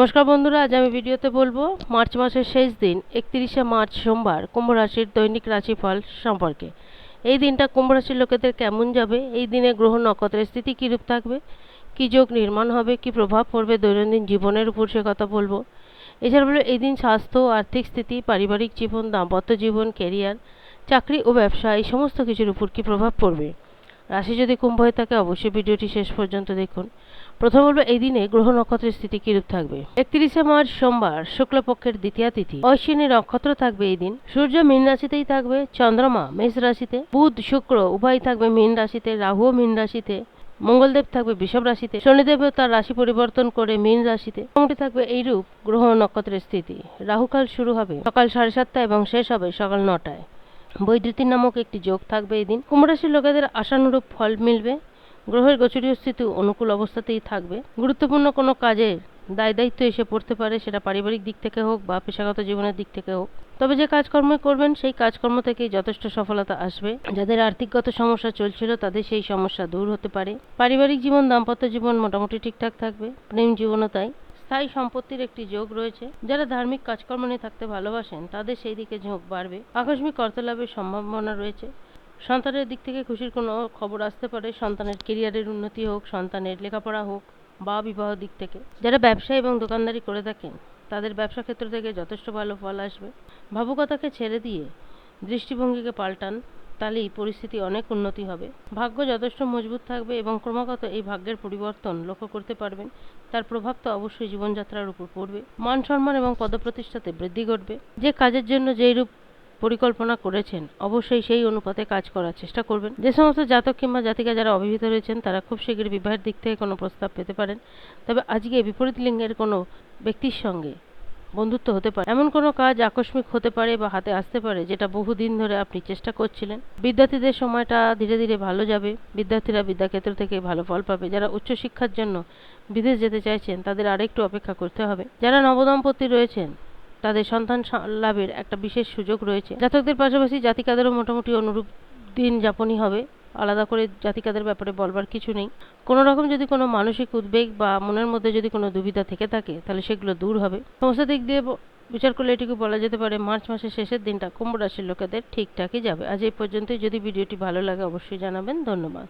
নমস্কার বন্ধুরা, আজ আমি ভিডিওতে বলব মার্চ মাসের শেষ দিন, একত্রিশে মার্চ সোমবার, কুম্ভ রাশির দৈনিক রাশিফল সম্পর্কে। এই দিনটা কুম্ভ রাশির লোকেদের কেমন যাবে? এই দিনে গ্রহ নক্ষত্রের স্থিতি কীরূপ থাকবে? কী যোগ নির্মাণ হবে? কী প্রভাব পড়বে দৈনন্দিন জীবনের উপর সে কথা বলব। এছাড়া বলব, এই দিন স্বাস্থ্য, আর্থিক স্থিতি, পারিবারিক জীবন, দাম্পত্য জীবন কেরিয়ার চাকরি ও ব্যবসা, এই সমস্ত কিছুর উপর কী প্রভাব পড়বে? রাশি যদি কুম্ভ হয়ে থাকে, অবশ্যই ভিডিওটি শেষ পর্যন্ত দেখুন। প্রথম বলব এই দিনে গ্রহ নক্ষত্রের স্থিতি কিরূপ থাকবে? একত্রিশে মার্চ সোমবার, শুক্লপক্ষের দ্বিতীয় তিথি। অশ্বিনী নক্ষত্র থাকবে এই দিন। সূর্য মীন রাশিতেই থাকবে, চন্দ্রমা মেষ রাশিতে। বুধ, শুক্র উভয় থাকবে মীন রাশিতে, রাহুও মীন রাশিতে। মঙ্গলদেব থাকবে বিষব রাশিতে। শনিদেবও তার রাশি পরিবর্তন করে মীন রাশিতে। মোটামুটি থাকবে এইরূপ গ্রহ নক্ষত্রের স্থিতি। রাহুকাল শুরু হবে সকাল সাড়ে সাতটায় এবং শেষ হবে সকাল নটায়। বৈদ্যুতির নামক একটি যোগ থাকবে এই দিন কুম্ভ রাশির লোকেদের আশানুরূপ ফল মিলবে। গ্রহের গোচরীয় স্থিতি অনুকূল অবস্থাতেই থাকবে। গুরুত্বপূর্ণ কোনো কাজে দায় দায়িত্ব এসে পড়তে পারে, সেটা পারিবারিক দিক থেকে হোক বা পেশাগত জীবনের দিক থেকে হোক। তবে যে কাজকর্ম করবেন, সেই কাজকর্ম থেকেই যথেষ্ট সফলতা আসবে। যাদের আর্থিকগত সমস্যা চলছিল, তাদের সেই সমস্যা দূর হতে পারে। পারিবারিক জীবন, দাম্পত্য জীবন মোটামুটি ঠিকঠাক থাকবে। প্রেম জীবনও তাই। স্থায়ী সম্পত্তির একটি যোগ রয়েছে। যারা ধার্মিক কাজকর্ম নিয়ে থাকতে ভালোবাসেন, তাদের সেই দিকে ঝোঁক বাড়বে। আকস্মিক অর্থলাভের সম্ভাবনা রয়েছে। সন্তানের দিক থেকে খুশির কোনো খবর আসতে পারে। সন্তানের কেরিয়ারের উন্নতি হোক, সন্তানের লেখাপড়া হোক বা বিবাহ দিক থেকে। যারা ব্যবসা এবং দোকানদারি করে থাকেন, তাদের ব্যবসা ক্ষেত্র থেকে যথেষ্ট ভালো ফল আসবে। ভাবুকতাকে ছেড়ে দিয়ে দৃষ্টিভঙ্গিকে পাল্টান। তাহলেই পরিস্থিতি অনেক উন্নতি হবে। ভাগ্য যথেষ্ট মজবুত থাকবে এবং ক্রমাগত এই ভাগ্যের পরিবর্তন লক্ষ্য করতে পারবেন। তার প্রভাব তো অবশ্যই জীবনযাত্রার উপর পড়বে। মান সম্মান এবং পদপ্রতিষ্ঠাতে বৃদ্ধি ঘটবে। যে কাজের জন্য যেই রূপ পরিকল্পনা করেছেন, অবশ্যই সেই অনুপাতে কাজ করার চেষ্টা করবেন। যে সমস্ত জাতক কিংবা জাতিকা যারা অবিবাহিত রয়েছেন, তারা খুব শীঘ্রই বিবাহের দিক থেকে কোনো প্রস্তাব পেতে পারেন। তবে আজকে বিপরীত লিঙ্গের কোনো ব্যক্তির সঙ্গে বন্ধুত্ব হতে পারে। এমন কোনো কাজ আকস্মিক হতে পারে বা হাতে আসতে পারে যেটা বহুদিন ধরে আপনি চেষ্টা করছিলেন। বিদ্যার্থীদের সময়টা ধীরে ধীরে ভালো যাবে। বিদ্যার্থীরা বিদ্যাক্ষেত্র থেকে ভালো ফল পাবে। যারা উচ্চশিক্ষার জন্য বিদেশ যেতে চাইছেন, তাদের আরেকটু অপেক্ষা করতে হবে। যারা নবদম্পতি রয়েছেন, তাদের সন্তান লাভের একটা বিশেষ সুযোগ রয়েছে। জাতকদের পাশাপাশি জাতিকাদেরও মোটামুটি অনুরূপ দিন যাপনই হবে। আলাদা করে জাতিকাদের ব্যাপারে বলবার কিছু নেই। কোনো রকম যদি কোনো মানসিক উদ্বেগ বা মনের মধ্যে যদি কোনো দুবিধা থেকে থাকে, তাহলে সেগুলো দূর হবে। সমস্ত দিক দিয়ে বিচার করলে এটুকু বলা যেতে পারে, মার্চ মাসের শেষের দিনটা কুম্ভ রাশির লোকেদের ঠিকঠাকই যাবে। আজ এই পর্যন্তই। যদি ভিডিওটি ভালো লাগে, অবশ্যই জানাবেন। ধন্যবাদ।